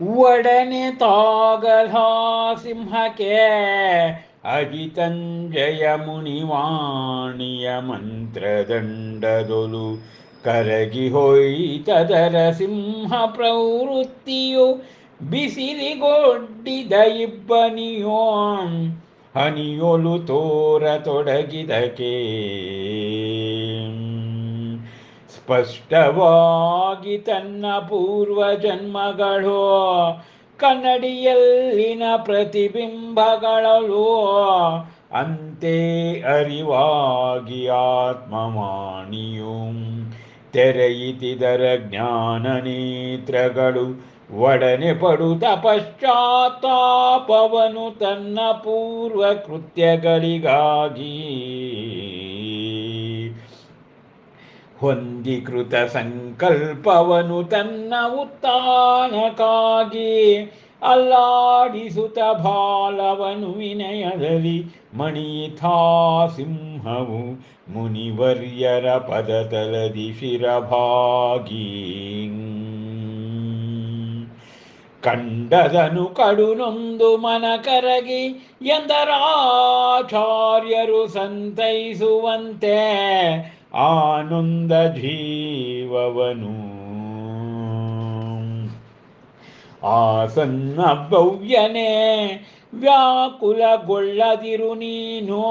ಒಡನೆ ಸಿಂಹಕ್ಕೆ ಅಜಿತಂಜಯ ಮುನಿವಾಣಿಯ ಮಂತ್ರದಂಡದೊಲು ಕರಗಿ ಹೋಯಿತದರ ಸಿಂಹ ಪ್ರವೃತ್ತಿಯು ಬಿಸಿಲಿಗೊಡ್ಡಿದ ಇಬ್ಬನಿಯೋ ಹನಿಯೊಲು ತೋರ ತೊಡಗಿದಕೆ ಸ್ಪಷ್ಟವಾಗಿ ತನ್ನ ಪೂರ್ವ ಜನ್ಮಗಳು ಕನ್ನಡಿಯಲ್ಲಿನ ಪ್ರತಿಬಿಂಬಗಳಲು ಅಂತೆ ಅರಿವಾಗಿ ಆತ್ಮವಾಣಿಯು ತೆರೆಯಿತಿದರ ಜ್ಞಾನ ನೇತ್ರಗಳು ಒಡನೆ ಪಡುತ್ತ ಪಶ್ಚಾತ್ತಾಪವನು ತನ್ನ ಪೂರ್ವ ಕೃತ್ಯಗಳಿಗಾಗಿ ಹೊಂದಿಕೃತ ಸಂಕಲ್ಪವನು ತನ್ನ ಉತ್ಥಾನಕ್ಕಾಗಿ ಅಲ್ಲಾಡಿಸುತ್ತ ಬಾಲವನು ವಿನಯದಲ್ಲಿ ಮಣಿಥಾ ಸಿಂಹವು ಮುನಿವರ್ಯರ ಪದತಲದಿ ಶಿರಭಾಗಿ. ಕಂಡದನು ಕಡುನೊಂದು ಮನ ಕರಗಿ ಎಂದರಾಚಾರ್ಯರು ಸಂತೈಸುವಂತೆ ಆನಂದ ಜೀವವನು ಆಸನ್ನ ಭವ್ಯನೇ, ವ್ಯಾಕುಲಗೊಳ್ಳದಿರು ನೀನು.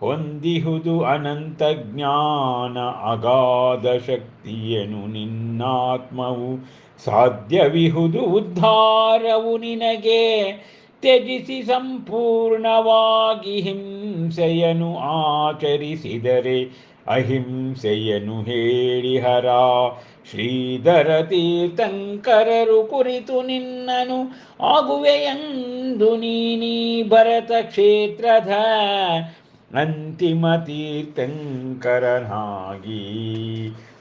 ಹೊಂದಿಹುದು ಅನಂತ ಜ್ಞಾನ, ಅಗಾಧ ಶಕ್ತಿಯನು ನಿನ್ನಾತ್ಮವು. ಸಾಧ್ಯವಿಹುದು ಉದ್ಧಾರವು ನಿನಗೆ. ತ್ಯಜಿಸಿ ಸಂಪೂರ್ಣವಾಗಿ ಹಿಂಸೆಯನು ಆಚರಿಸಿದರೆ ಅಹಿಂಸೆಯನು ಹೇಳಿಹರ ಶ್ರೀಧರ ತೀರ್ಥಂಕರರು ಕುರಿತು ನಿನ್ನನು ಆಗುವೆಯೆಂದು ನೀನೀ ಭರತ ಕ್ಷೇತ್ರದ ಅಂತಿಮ ತೀರ್ಥಂಕರನಾಗಿ.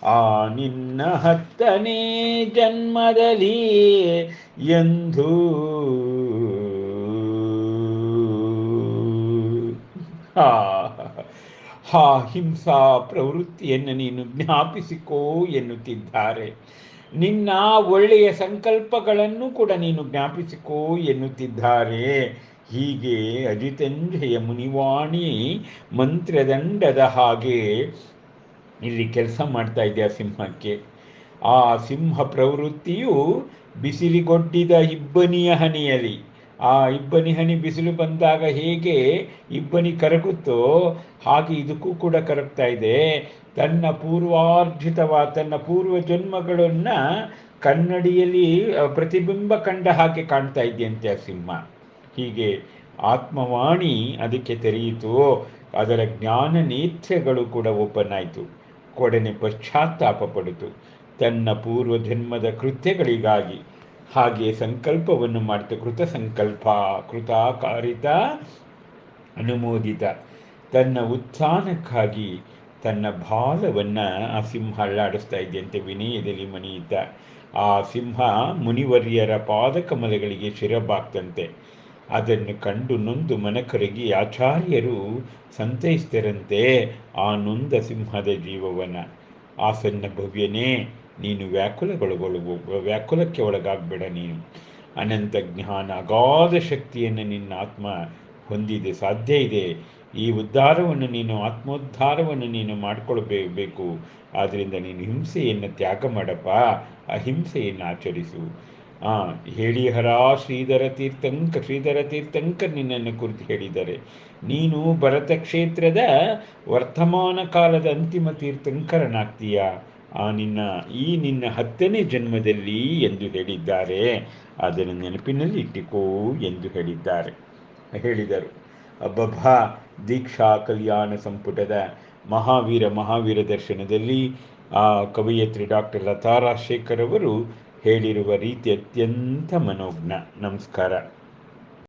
ಆ ನಿನ್ನ ಹತ್ತನೇ ಜನ್ಮದಲ್ಲಿ ಎಂದು ಆ ಆ ಹಿಂಸಾ ಪ್ರವೃತ್ತಿಯನ್ನು ನೀನು ಜ್ಞಾಪಿಸಿಕೋ ಎನ್ನುತ್ತಿದ್ದಾರೆ. ನಿನ್ನ ಒಳ್ಳೆಯ ಸಂಕಲ್ಪಗಳನ್ನು ಕೂಡ ನೀನು ಜ್ಞಾಪಿಸಿಕೋ ಎನ್ನುತ್ತಿದ್ದಾರೆ. ಹೀಗೆ ಅಜಿತಂಜಯ ಮುನಿವಾಣಿ ಮಂತ್ರದಂಡದ ಹಾಗೆ ಇಲ್ಲಿ ಕೆಲಸ ಮಾಡ್ತಾ ಇದೆ ಆ ಸಿಂಹಕ್ಕೆ. ಆ ಸಿಂಹ ಪ್ರವೃತ್ತಿಯು ಬಿಸಿಲಿಗೊಡ್ಡಿದ ಇಬ್ಬನಿಯ ಹನಿಯಲಿ ಆ ಇಬ್ಬನಿ ಹನಿ ಬಿಸಿಲು ಬಂದಾಗ ಹೇಗೆ ಇಬ್ಬನಿ ಕರಗುತ್ತೋ ಹಾಗೆ ಇದಕ್ಕೂ ಕೂಡ ಕರಗ್ತಾ ಇದೆ. ತನ್ನ ಪೂರ್ವಾರ್ಜಿತವಾದ, ತನ್ನ ಪೂರ್ವ ಜನ್ಮಗಳನ್ನು ಕನ್ನಡಿಯಲ್ಲಿ ಪ್ರತಿಬಿಂಬ ಕಂಡ ಹಾಗೆ ಕಾಣ್ತಾ ಇದೆಯಂತೆ ಆ ಸಿಂಹ. ಹೀಗೆ ಆತ್ಮವಾಣಿ ಅದಕ್ಕೆ ತೆರೆಯಿತು. ಅದರ ಜ್ಞಾನ ನೇತ್ರಗಳು ಕೂಡ ಆಯಿತು. ಕೊಡನೆ ಪಶ್ಚಾತ್ತಾಪ ಪಡಿತು. ತನ್ನ ಪೂರ್ವ ಜನ್ಮದ ಕೃತ್ಯಗಳಿಗಾಗಿ ಹಾಗೆ ಸಂಕಲ್ಪವನ್ನು ಮಾಡ್ತಾ ಕೃತ ಸಂಕಲ್ಪ, ಕೃತಾಕಾರಿತ ಅನುಮೋದಿತ. ತನ್ನ ಉತ್ಥಾನಕ್ಕಾಗಿ ತನ್ನ ಬಾಲವನ್ನು ಆ ಸಿಂಹ ಅಳ್ಳಾಡಿಸ್ತಾ ಇದೆಯಂತೆ ವಿನಯದಲ್ಲಿ ಮಣಿಯಿತ ಆ ಸಿಂಹ ಮುನಿವರ್ಯರ ಪಾದಕಮಲಗಳಿಗೆ ಶಿರಬಾಗ್ತಂತೆ. ಅದನ್ನು ಕಂಡು ನೊಂದು ಮನಕರಗಿ ಆಚಾರ್ಯರು ಸಂತೈಸ್ತರಂತೆ ಆ ನೊಂದ ಸಿಂಹದ ಜೀವವನ ಆಸನ್ನ ಭವ್ಯನೇ ನೀನು ವ್ಯಾಕುಲಗೊಳಗೊಳ್ಳುವ ವ್ಯಾಕುಲಕ್ಕೆ ಒಳಗಾಗಬೇಡ ನೀನು. ಅನಂತ ಜ್ಞಾನ, ಅಗಾಧ ಶಕ್ತಿಯನ್ನು ನಿನ್ನ ಆತ್ಮ ಹೊಂದಿದೆ, ಸಾಧ್ಯ ಇದೆ. ಈ ಉದ್ಧಾರವನ್ನು ನೀನು, ಆತ್ಮೋದ್ಧಾರವನ್ನು ನೀನು ಮಾಡಿಕೊಳ್ಬೇಕು. ಆದ್ದರಿಂದ ನೀನು ಹಿಂಸೆಯನ್ನು ತ್ಯಾಗ ಮಾಡಪ್ಪ, ಅಹಿಂಸೆಯನ್ನು ಆಚರಿಸು. ಆ, ಹೇಳಿ ಹರ ಶ್ರೀಧರ ತೀರ್ಥಂಕ, ಶ್ರೀಧರ ತೀರ್ಥಂಕರ್ ನಿನ್ನನ್ನು ಕುರಿತು ಹೇಳಿದ್ದಾರೆ. ನೀನು ಭರತ ಕ್ಷೇತ್ರದ ವರ್ತಮಾನ ಕಾಲದ ಅಂತಿಮ ತೀರ್ಥಂಕರನಾಗ್ತೀಯ? ಆ ನಿನ್ನ, ಈ ನಿನ್ನ ಹತ್ತನೇ ಜನ್ಮದಲ್ಲಿ ಎಂದು ಹೇಳಿದ್ದಾರೆ. ಅದನ್ನು ನೆನಪಿನಲ್ಲಿ ಇಟ್ಟಿಕೋ ಎಂದು ಹೇಳಿದ್ದಾರೆ. ಹೇಳಿದರು. ಅಬ್ಬಬ್ಬಾ, ದೀಕ್ಷಾ ಕಲ್ಯಾಣ ಸಂಪುಟದ ಮಹಾವೀರ ಮಹಾವೀರ ದರ್ಶನದಲ್ಲಿ ಆ ಕವಿಯತ್ರಿ ಡಾಕ್ಟರ್ ಲತಾ ರಾಜಶೇಖರ್ ಅವರು ಹೇಳಿರುವ ರೀತಿ ಅತ್ಯಂತ ಮನೋಜ್ಞ. ನಮಸ್ಕಾರ.